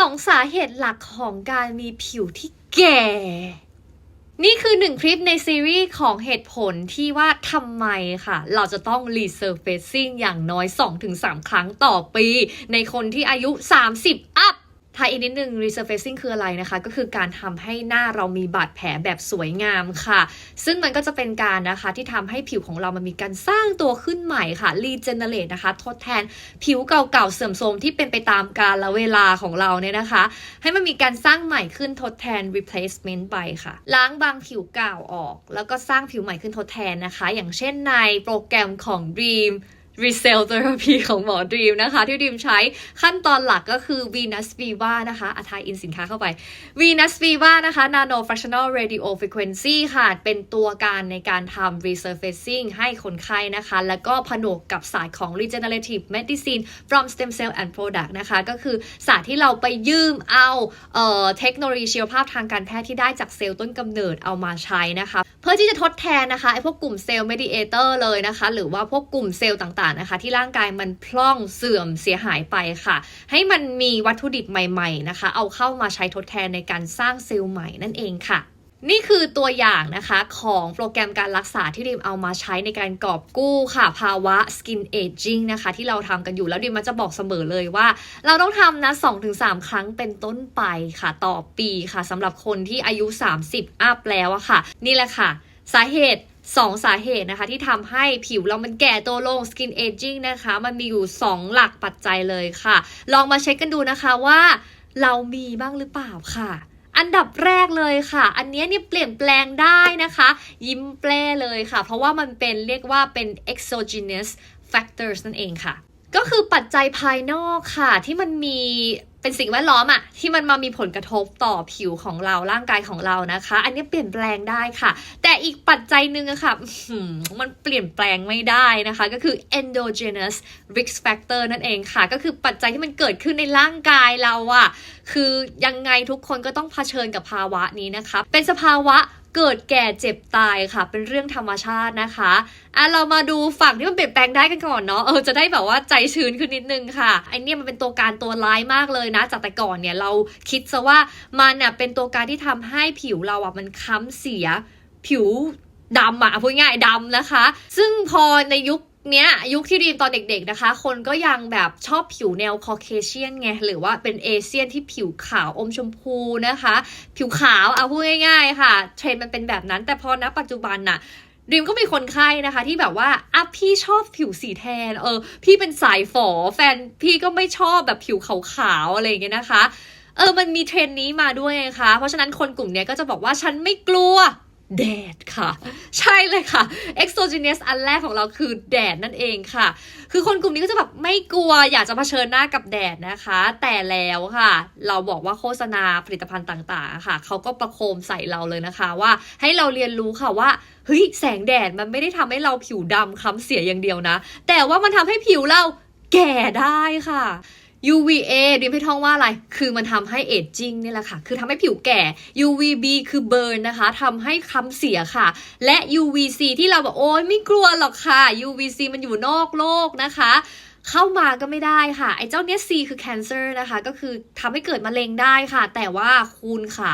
สองสาเหตุหลักของการมีผิวที่แก่ นี่คือหนึ่งคลิปในซีรีส์ของเหตุผลที่ว่าทำไมค่ะ เราจะต้องรีเซอร์เฟซซิ่งอย่างน้อย 2-3 ครั้งต่อปี ในคนที่อายุ 30 อัพ ทายอีกนิดนึง resurfacing คืออะไรนะคะ ก็คือการทำให้หน้าเรามีบาดแผลแบบสวยงามค่ะ ซึ่งมันก็จะเป็นการนะคะที่ทำให้ผิวของเรามันมีการสร้างตัวขึ้นใหม่ค่ะ regenerate นะคะ ทดแทนผิวเก่าๆ เสื่อมโทรมที่เป็นไปตามกาลเวลาของเราเนี่ยนะคะ ให้มันมีการสร้างใหม่ขึ้นทดแทน replacement ไปค่ะ ล้างบางผิวเก่าออก แล้วก็สร้างผิวใหม่ขึ้นทดแทนนะคะ อย่างเช่นในโปรแกรมของ Dream Resell Therapy ของหมอดีมนะคะ ที่ดีมใช้ขั้นตอนหลักก็คือ Venus Viva นะคะอาทายอินสินค้าเข้าไป Venus Viva นะคะ Nano Fractional Radio Frequency ค่ะ เป็นตัวการในการทำ resurfacing ให้คนไข้นะคะ แล้วก็ผนวกกับศาสตร์ของ regenerative medicine from stem cell and product นะคะ ก็คือศาสตร์ที่เราไปยืมเอาเอ่อเทคโนโลยีชีวภาพทางการแพทย์ที่ได้จากเซลล์ต้นกำเนิดเอามาใช้นะคะ พื่อที่จะทดแทนนะคะไอ้พวกกลุ่มเซลล์เมดิเอเตอร์เลยนะคะ หรือว่าพวกกลุ่มเซลล์ต่างๆนะคะ ที่ร่างกายมันพร่องเสื่อมเสียหายไปค่ะ ให้มันมีวัตถุดิบใหม่ ๆนะคะ เอาเข้ามาใช้ทดแทนในการสร้างเซลล์ใหม่นั่นเองค่ะ นี่คือตัวอย่างนะคะของโปรแกรมการรักษาที่ดิมเอามาใช้ในการกอบกู้ค่ะ ภาวะ skin aging นะคะ ที่เราทำกันอยู่แล้วดิมมันจะบอกเสมอเลยว่า เราต้องทำนะ 2-3 ครั้งเป็นต้นไปค่ะต่อปีค่ะสำหรับคนที่อายุ 30 อัพแล้วอะค่ะ นี่แหละค่ะ สาเหตุ2สาเหตุนะคะที่ทำให้ผิวเรามันแก่ตัวลง skin aging นะคะ มันมีอยู่ 2 หลักปัจจัยเลยค่ะ ลองมาเช็คกันดูนะคะว่า เรามีบ้างหรือเปล่าค่ะ อันดับแรกเลยค่ะ อันนี้นี่เปลี่ยนแปลงได้นะคะ ยิ้มแปรเลยค่ะ เพราะว่ามันเป็นเรียกว่าเป็น exogenous factors นั่นเองค่ะ ก็คือปัจจัยภายนอกค่ะ ที่มันมี เป็นสิ่งแวดล้อมอะที่มันมามีผลกระทบต่อผิวของเราร่างกายของเรานะคะ อันนี้เปลี่ยนแปลงได้ค่ะ แต่อีกปัจจัยหนึ่งอะค่ะมันเปลี่ยนแปลงไม่ได้นะคะ ก็คือ endogenous risk factor นั่นเองค่ะ ก็คือปัจจัยที่มันเกิดขึ้นในร่างกายเราอะคือยังไงทุกคนก็ต้องเผชิญกับภาวะนี้นะคะ เป็นสภาวะ เกิดแก่เจ็บตายค่ะ เป็นเรื่องธรรมชาตินะคะอะเรามาดูฝั่งที่มันเปลี่ยนแปลงได้กันก่อนเนาะเออจะได้แบบว่าใจชื้นขึ้นนิดนึงค่ะไอเนี่ยมันเป็นตัวการตัวร้ายมากเลยนะ จากแต่ก่อนเนี่ยเราคิดซะว่ามันเน่ยเป็นตัวการที่ทำให้ผิวเราอะมันค้ำเสียผิวดำอะพูดง่ายดำนะคะ ซึ่งพอในยุค เนี้ยยุคที่ดีมตอนเด็กๆนะคะ คนก็ยังแบบชอบผิวแนวคอเคเชียนไง หรือว่าเป็นเอเชียนที่ผิวขาวอมชมพูนะคะ ผิวขาวเอาพูดง่ายๆค่ะ เทรนมันเป็นแบบนั้น แต่พอณปัจจุบันน่ะดรีมก็มีคนไข้นะคะที่แบบว่าอะพี่ชอบผิวสีแทน เออ พี่เป็นสายฝอแฟนพี่ก็ไม่ชอบแบบผิวขาวๆอะไรอย่างเงี้ยนะคะ เออมันมีเทรนนี้มาด้วยไงคะ เพราะฉะนั้นคนกลุ่มเนี้ยก็จะบอกว่าฉันไม่กลัว แดดค่ะ ใช่เลยค่ะ exogenous อันแรกของเราคือแดดนั่นเองค่ะ คือคนกลุ่มนี้ก็จะแบบไม่กลัวอยากจะเผชิญหน้ากับแดดนะคะ แต่แล้วค่ะ เราบอกว่าโฆษณาผลิตภัณฑ์ต่างๆค่ะ เขาก็ประโคมใส่เราเลยนะคะ ว่าให้เราเรียนรู้ค่ะว่าเฮ้ยแสงแดดมันไม่ได้ทำให้เราผิวดำคล้ำเสียอย่างเดียวนะ แต่ว่ามันทำให้ผิวเราแก่ได้ค่ะ UVA ดิมให้ท่องว่าอะไร คือมันทำให้เอจจิ้งนี่แหละค่ะ คือทำให้ผิวแก่ UVB คือเบิร์นนะคะทำให้คำเสียค่ะ และ UVC ที่เราบอกโอ้ยไม่กลัวหรอกค่ะ UVC มันอยู่นอกโลกนะคะ เข้ามาก็ไม่ได้ค่ะ ไอ้เจ้าเนี้ย C คือ cancer นะคะ ก็คือทำให้เกิดมะเร็งได้ค่ะ แต่ว่าคุณขา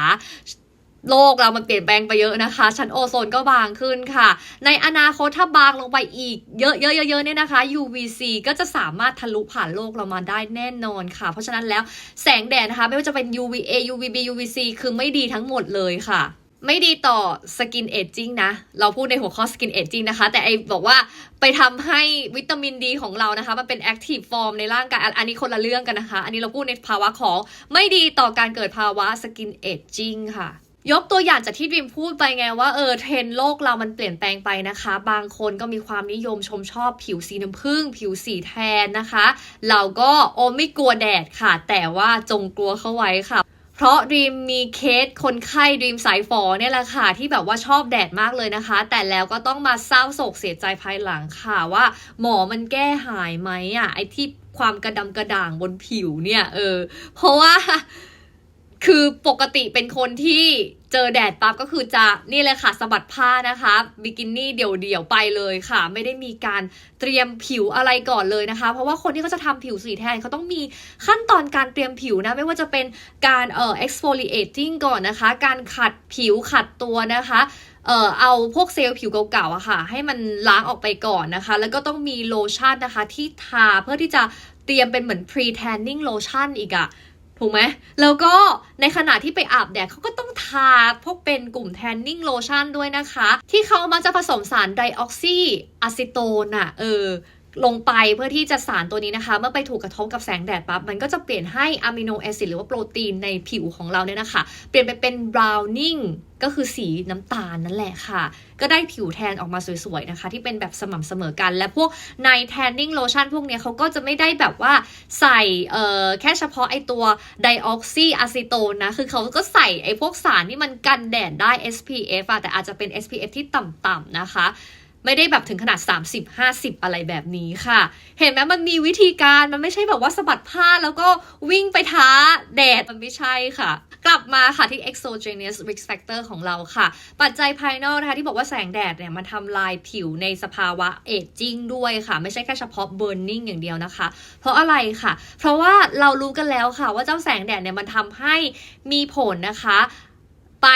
โลกเรามันเปลี่ยนแปลงไปเยอะนะคะ ชั้นโอโซนก็บางขึ้นค่ะ ในอนาคตถ้าบางลงไปอีกเยอะๆเยอะๆเนี่ยนะคะ UVC ก็จะสามารถทะลุผ่านโลกเรามาได้แน่นอนค่ะ เพราะฉะนั้นแล้วแสงแดดนะคะไม่ว่าจะเป็น UVA UVB UVC คือไม่ดีทั้งหมดเลยค่ะไม่ดีต่อสกินเอจจิ้งนะ เราพูดในหัวข้อสกินเอจจิ้งนะคะ แต่ไอบอกว่าไปทำให้วิตามินดีของเรานะคะ มันเป็นแอคทีฟฟอร์มในร่างกาย อันนี้คนละเรื่องกันนะคะ อันนี้เราพูดในภาวะของไม่ดีต่อการเกิดภาวะสกินเอจจิ้งค่ะ ยกตัวอย่างจากที่ดิมพูดไปไงว่าเออเทรนโลกเรามันเปลี่ยนแปลงไปนะคะ บางคนก็มีความนิยมชมชอบผิวสีน้ำผึ้งผิวสีแทนนะคะ เราก็โอไม่กลัวแดดค่ะ แต่ว่าจงกลัวเข้าไว้ค่ะเพราะดรีมมีเคสคนไข้ดรีมสายฝอเนี่ยแหละค่ะ ที่แบบว่าชอบแดดมากเลยนะคะ แต่แล้วก็ต้องมาเศร้าโศกเสียใจภายหลังค่ะว่า หมอมันแก้หายไหมอะไอที่ความกระดำกระด่างบนผิวเนี่ยเออเพราะว่า คือปกติเป็นคนที่เจอแดดปั๊บก็คือจะนี่เลยค่ะสะบัดผ้านะคะบิกินี่เดี่ยวๆไปเลยค่ะ ไม่ได้มีการเตรียมผิวอะไรก่อนเลยนะคะ เพราะว่าคนที่เขาจะทำผิวสีแทนเขาต้องมีขั้นตอนการเตรียมผิวนะ ไม่ว่าจะเป็นการเอ่อ exfoliating ก่อนนะคะ การขัดผิวขัดตัวนะคะเอ่อเอาพวกเซลล์ผิวเก่าๆอะค่ะ ให้มันล้างออกไปก่อนนะคะ แล้วก็ต้องมีโลชั่นนะคะที่ทาเพื่อที่จะเตรียมเป็นเหมือน pre tanning lotion อีกอะ ถูกไหมแล้วก็ในขณะที่ไปอาบแดดเขาก็ต้องทาพวกเป็นกลุ่มแทนนิ่งโลชั่นด้วยนะคะ ที่เขามาจะผสมสารไดออกซีอะซิโตนอะเออ ลงไปเพื่อที่จะสารตัวนี้นะคะ เมื่อไปถูกกระทบกับแสงแดดปั๊บมันก็จะเปลี่ยนให้อะมิโนแอซิดหรือว่าโปรตีนในผิวของเราเนี่ยนะคะ เปลี่ยนไปเป็น browning ก็คือสีน้ำตาลนั่นแหละค่ะ ก็ได้ผิวแทนออกมาสวยๆนะคะ ที่เป็นแบบสม่ำเสมอกัน และพวกใน tanning lotion พวกนี้เขาก็จะไม่ได้แบบว่าใส่แค่เฉพาะไอตัวไดออกซิอะซิโตนนะ คือเขาก็ใส่ไอพวกสารที่มันกันแดดได้ SPF อะแต่อาจจะเป็น SPF ที่ต่ำๆนะคะ ไม่ได้แบบถึงขนาด 30 50 อะไรแบบนี้ค่ะ เห็นไหมมันมีวิธีการมันไม่ใช่แบบว่าสะบัดผ้าแล้วก็วิ่งไปท้าแดดมันไม่ใช่ค่ะ กลับมาค่ะที่ exogenous risk factor ของเราค่ะ ปัจจัยภายนอกนะคะที่บอกว่าแสงแดดเนี่ยมันทำลายผิวในสภาวะเอจจิ้งด้วยค่ะ ไม่ใช่แค่เฉพาะ burning อย่างเดียวนะคะ เพราะอะไรค่ะ เพราะว่าเรารู้กันแล้วค่ะว่าเจ้าแสงแดดเนี่ยมันทำให้มีผลนะคะ ไป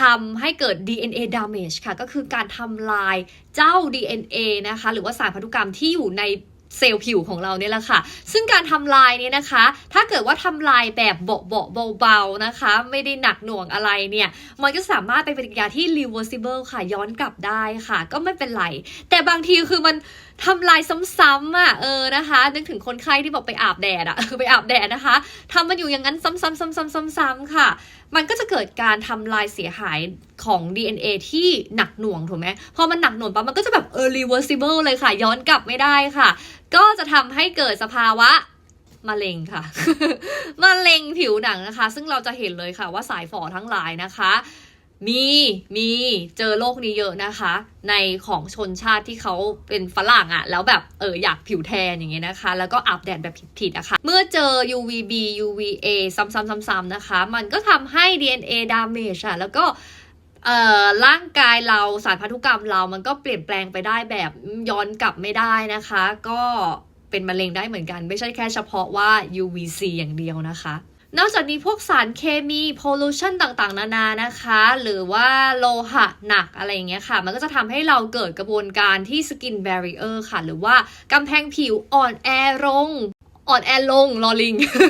ทำให้เกิด DNA damage ค่ะ ก็คือการทำลายเจ้า DNA นะคะ หรือว่าสารพันธุกรรมที่อยู่ใน เซลล์ผิวของเราเนี่ยแหละค่ะ ซึ่งการทำลายเนี่ยนะคะ ถ้าเกิดว่าทำลายแบบเบาๆเบาๆนะคะ ไม่ได้หนักหน่วงอะไรเนี่ย มันก็สามารถเป็นปฏิกิริยาที่ reversible ค่ะ ย้อนกลับได้ค่ะ ก็ไม่เป็นไร แต่บางทีคือมันทำลายซ้ำๆอะเออนะคะ นึกถึงคนไข้ที่บอกไปอาบแดดอะคือไปอาบแดดนะคะทำมันอยู่อย่างนั้นซ้ำๆๆๆๆๆค่ะ มันก็จะเกิดการทำลายเสียหาย ของ DNA ที่หนักหน่วงถูกไหมพอมันหนักหน่วงปั๊บมันก็จะแบบเออ reversible เลยค่ะ ย้อนกลับไม่ได้ค่ะ ก็จะทำให้เกิดสภาวะมะเร็งค่ะมะเร็งผิวหนังนะคะ ซึ่งเราจะเห็นเลยค่ะว่าสายฝอทั้งหลายนะคะ มีมีเจอโรคนี้เยอะนะคะ ในของชนชาติที่เขาเป็นฝรั่งอะแล้วแบบเอออยากผิวแทนอย่างเงี้ยนะคะ แล้วก็อาบแดดแบบผิดๆอะคะเมื่อเจอ UVB UVA ซ้ำๆๆๆนะคะ มันก็ทำให้ DNA damage อะแล้วก็ เอ่อร่างกายเราสารพันธุกรรมเรามันก็เปลี่ยนแปลงไปได้แบบย้อนกลับไม่ได้นะคะ ก็เป็นมะเร็งได้เหมือนกัน ไม่ใช่แค่เฉพาะว่า UVC อย่างเดียวนะคะ นอกจากนี้พวกสารเคมี pollution ต่างๆ นานานะคะ หรือว่าโลหะหนักอะไรอย่างเงี้ยค่ะ มันก็จะทำให้เราเกิดกระบวนการที่ skin barrier ค่ะ หรือว่ากำแพงผิวอ่อนแอลงอ่อนแอลงลอลิง